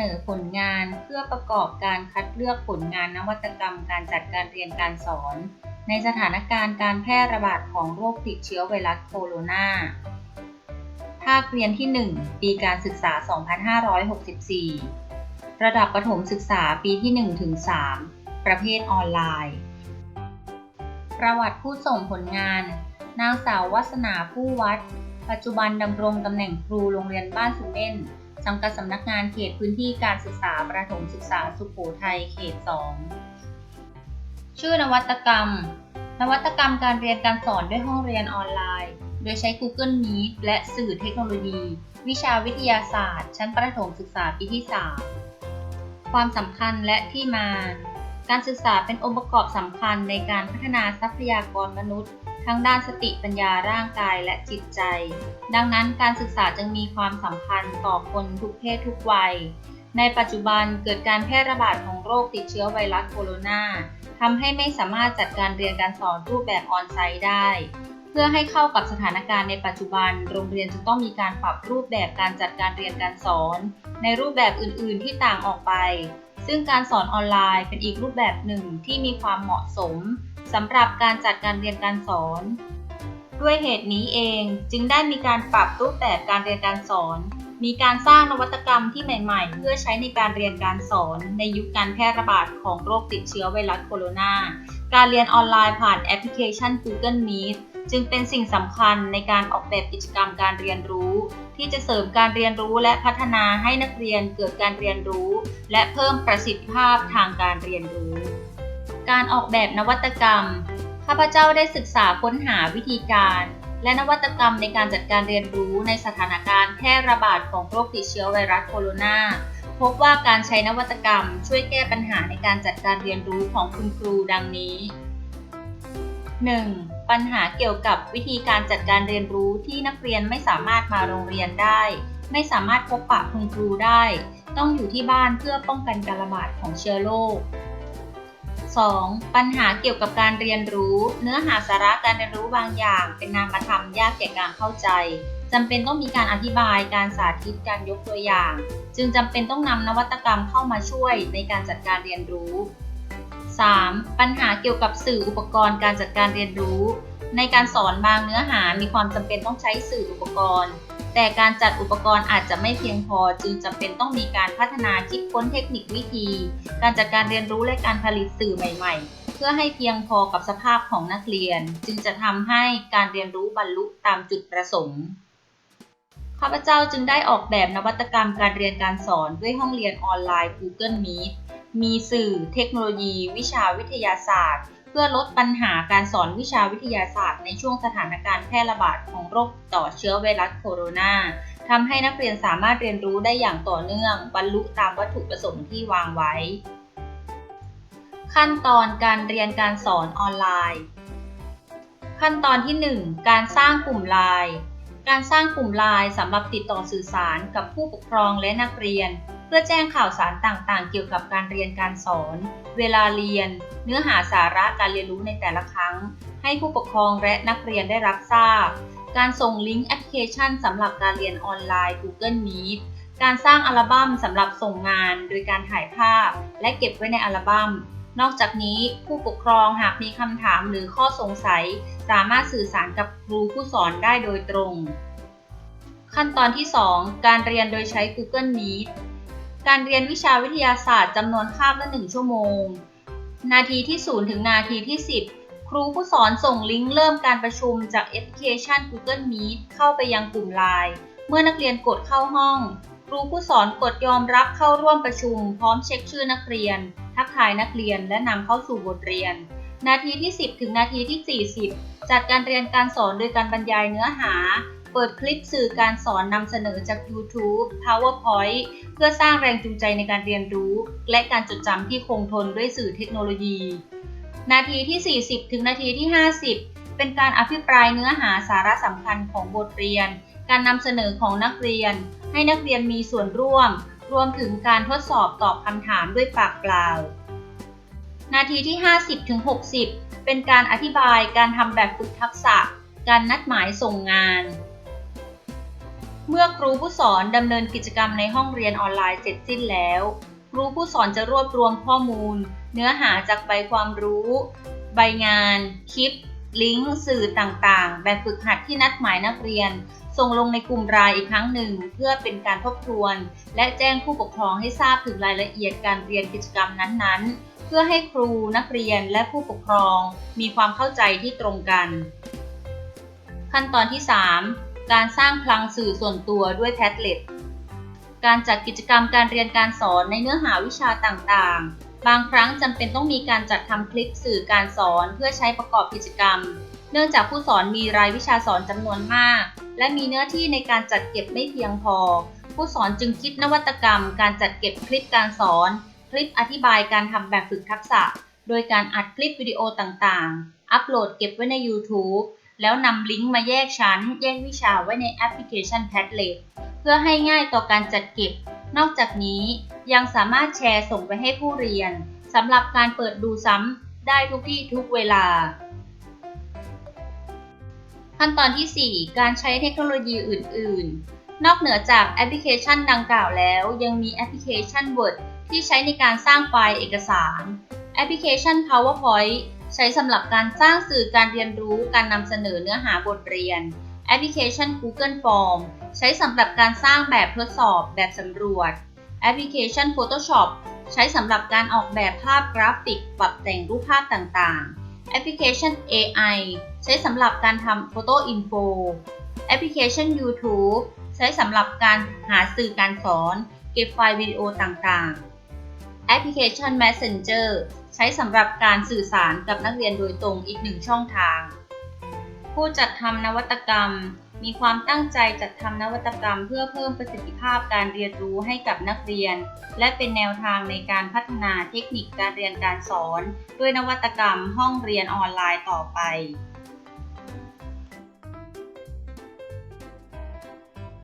นอผลงานเพื่อประกอบการคัดเลือกผลงานนวัตกรรมการจัดการเรียนการสอน ในสถานการณ์การแพร่ระบาดของโรคติดเชื้อไวรัสโคโรนาภาคเรียนที่ 1 ปีการศึกษา 2564 ระดับประถมศึกษาปีที่ 1 ถึง 3 ประเภทออนไลน์ ประวัติผู้ส่งผลงาน นางสาววัสนาผู้วัด ปัจจุบันดำรงตำแหน่งครูโรงเรียนบ้านสุเม่น สังกัดสำนักงานเขตพื้นที่การศึกษาประถมศึกษาสุโขทัยเขต 2 ชื่อนวัตกรรม นวัตกรรมการเรียนการสอนด้วยห้องเรียนออนไลน์ โดยใช้ Google Meet และสื่อเทคโนโลยี วิชาวิทยาศาสตร์ ชั้นประถมศึกษาปีที่ 3 ความสำคัญและที่มา การศึกษาเป็นองค์ประกอบสำคัญในการพัฒนาทรัพยากรมนุษย์ ทั้งด้านสติปัญญาร่างกายและจิตใจ ดังนั้นการศึกษาจึงมีความสำคัญต่อคนทุกเพศทุกวัย ในปัจจุบันเกิดการแพร่ระบาดของโรคติดเชื้อไวรัสโคโรนาทำให้ไม่สามารถจัดการเรียนการสอนรูปแบบออนไซต์ได้ เพื่อให้เข้ากับสถานการณ์ในปัจจุบัน โรงเรียนจะต้องมีการปรับรูปแบบการจัดการเรียนการสอน ในรูปแบบอื่น ๆ ที่ต่างออกไป ซึ่งการสอนออนไลน์เป็นอีกรูปแบบหนึ่งที่มีความเหมาะสมสำหรับการจัดการเรียนการสอน ด้วยเหตุนี้เองจึงได้มีการปรับรูปแบบการเรียนการสอน มีการสร้างนวัตกรรมที่ใหม่ๆ เพื่อใช้ในการเรียนการสอนในยุคการแพร่ระบาดของโรคติดเชื้อไวรัสโคโรนา การเรียนออนไลน์ผ่านแอปพลิเคชัน Google Meet จึงเป็นสิ่งสำคัญในการออกแบบกิจกรรมการเรียนรู้ ที่จะเสริมการเรียนรู้และพัฒนาให้นักเรียนเกิดการเรียนรู้ และเพิ่มประสิทธิภาพทางการเรียนรู้ การออกแบบนวัตกรรม ข้าพเจ้าได้ศึกษาค้นหาวิธีการ และนวัตกรรมในการจัดการเรียนรู้ในสถานการณ์แพร่ระบาดของโรคติดเชื้อไวรัสโคโรนาพบว่าการใช้นวัตกรรมช่วยแก้ปัญหาในการจัดการเรียนรู้ของคุณครูดังนี้ 1. ปัญหาเกี่ยวกับวิธีการจัดการเรียนรู้ที่นักเรียนไม่สามารถมาโรงเรียนได้ ไม่สามารถพบปะคุณครูได้ ต้องอยู่ที่บ้านเพื่อป้องกันการระบาดของเชื้อโรค 2. ปัญหาเกี่ยวกับการเรียนรู้ เนื้อหาสาระการเรียนรู้บางอย่าง เป็นนามธรรมยากแก่การเข้าใจจำเป็นต้องมีการอธิบายการสาธิตการยกตัวอย่าง จึงจำเป็นต้องนำนวัตกรรมเข้ามาช่วยในการจัดการเรียนรู้ 3. ปัญหาเกี่ยวกับสื่ออุปกรณ์การจัดการเรียนรู้ ในการสอนบางเนื้อหามีความจำเป็นต้องใช้สื่ออุปกรณ์ แต่การจัดอุปกรณ์อาจจะไม่เพียงพอ จึงจำเป็นต้องมีการพัฒนาคิดค้นเทคนิควิธี การจัดการเรียนรู้และการผลิตสื่อใหม่ ๆ เพื่อให้เพียงพอกับสภาพของนักเรียน จึงจะทำให้การเรียนรู้บรรลุตามจุดประสงค์ข้าพเจ้าจึงได้ออกแบบนวัตกรรมการเรียนการสอนด้วยห้องเรียนออนไลน์ Google Meet มีสื่อเทคโนโลยี วิชาวิทยาศาสตร์ เพื่อลดปัญหาการสอนวิชาวิทยาศาสตร์ ในช่วงสถานการณ์แพร่ระบาดของโรคต่อเชื้อไวรัสโคโรนาทำให้นักเรียนสามารถเรียนรู้ได้อย่างต่อเนื่อง บรรลุตามวัตถุประสงค์ที่วางไว้ ขั้นตอนการเรียนการสอนออนไลน์ ขั้นตอนที่ 1 การสร้างกลุ่มไลน์การสร้างกลุ่มไลน์สำหรับติดต่อสื่อสารกับผู้ปกครองและนักเรียน พื่อแจ้งข่าวสารต่างๆ เกี่ยวกับการเรียนการสอน เวลาเรียน เนื้อหาสาระการเรียนรู้ในแต่ละครั้ง ให้ผู้ปกครองและนักเรียนได้รับทราบ การส่งลิงก์แอปพลิเคชันสำหรับการเรียนออนไลน์ Google Meet การสร้างอัลบั้มสำหรับส่งงาน โดยการถ่ายภาพ และเก็บไว้ในอัลบั้ม นอกจากนี้ผู้ปกครองหากมีคำถามหรือข้อสงสัย สามารถสื่อสารกับครูผู้สอนได้โดยตรง ขั้นตอนที่ 2 การเรียนโดยใช้ Google Meet การเรียนวิชาวิทยาศาสตร์จำนวนคาบละ 1 ชั่วโมง นาทีที่ 0 ถึงนาทีที่ 10 ครูผู้สอนส่งลิงก์เริ่มการประชุมจากแอปพลิเคชัน Google Meet เข้าไปยังกลุ่มไลน์เมื่อนักเรียนกดเข้าห้อง ครูผู้สอนกดยอมรับเข้าร่วมประชุม พร้อมเช็คชื่อนักเรียน ทักทายนักเรียนและนำเข้าสู่บทเรียน นาทีที่ 10 ถึงนาทีที่ 40 จัดการเรียนการสอนโดยการบรรยายเนื้อหา เปิดคลิปสื่อการสอนนำเสนอจาก YouTube PowerPoint เพื่อสร้างแรงจูงใจในการเรียนรู้ และการจดจำที่คงทนด้วยสื่อเทคโนโลยี นาทีที่ 40 ถึงนาทีที่ 50 เป็นการอภิปรายเนื้อหาสาระสำคัญของบทเรียน การนำเสนอของนักเรียน ให้นักเรียนมีส่วนร่วม รวมถึงการทดสอบตอบคำถามด้วยปากเปล่า นาทีที่ 50ถึง60 เป็นการอธิบายการทำแบบฝึกทักษะ การนัดหมายส่งงาน เมื่อครูผู้สอนดำเนินกิจกรรมในห้องเรียนออนไลน์เสร็จสิ้นแล้ว ครูผู้สอนจะรวบรวมข้อมูล เนื้อหาจากใบความรู้ ใบงาน คลิป ลิงก์ สื่อต่างๆ แบบฝึกหัดที่นัดหมายนักเรียน ส่งลงในกลุ่มรายอีกครั้งหนึ่ง เพื่อเป็นการทบทวน และแจ้งผู้ปกครองให้ทราบถึงรายละเอียดการเรียนกิจกรรมนั้นๆ เพื่อให้ครูนักเรียนและผู้ปกครอง มีความเข้าใจที่ตรงกัน ขั้นตอนที่ 3 การสร้างพลังสื่อส่วนตัวด้วยแท็บเล็ต การจัดกิจกรรมการเรียนการสอนในเนื้อหาวิชาต่างๆ บางครั้งจำเป็นต้องมีการจัดทำคลิปสื่อการสอนเพื่อใช้ประกอบกิจกรรม เนื่องจากผู้สอนมีรายวิชาสอนจำนวนมาก และมีเนื้อที่ในการจัดเก็บไม่เพียงพอ ผู้สอนจึงคิดนวัตกรรม การจัดเก็บคลิปการสอน คลิปอธิบายการทำแบบฝึกทักษะ โดยการอัดคลิปวิดีโอต่างๆ อัปโหลดเก็บไว้ใน YouTube แล้วนำลิงก์มาแยกชั้น แยกวิชาไว้ในแอปพลิเคชัน Padlet เพื่อให้ง่ายต่อการจัดเก็บ นอกจากนี้ยังสามารถแชร์ส่งไปให้ผู้เรียนสำหรับการเปิดดูซ้ำได้ทุกที่ทุกเวลา ขั้นตอนที่ 4 การใช้เทคโนโลยีอื่น ๆ นอกเหนือจากแอปพลิเคชันดังกล่าวแล้ว ยังมีแอปพลิเคชัน Word ที่ใช้ในการสร้างไฟล์เอกสาร แอปพลิเคชัน PowerPoint ใช้สำหรับการสร้างสื่อการเรียนรู้การนำเสนอเนื้อหาบทเรียน แอปพลิเคชัน Google Form ใช้สำหรับการสร้างแบบทดสอบ แบบสำรวจ แอปพลิเคชัน Photoshop ใช้สำหรับการออกแบบภาพกราฟิก ปรับแต่งรูปภาพต่างๆ แอปพลิเคชัน AI ใช้สำหรับการทำ Photo Info แอปพลิเคชัน YouTube ใช้สำหรับการหาสื่อการสอน เก็บไฟล์วิดีโอต่างๆ แอปพลิเคชัน Messenger ใช้สำหรับการสื่อสารกับนักเรียนโดยตรงอีกหนึ่งช่องทาง ผู้จัดทำนวัตกรรม มีความตั้งใจจัดทำนวัตกรรม เพื่อเพิ่มประสิทธิภาพการเรียนรู้ให้กับนักเรียน และเป็นแนวทางในการพัฒนาเทคนิคการเรียนการสอน ด้วยนวัตกรรมห้องเรียนออนไลน์ต่อไป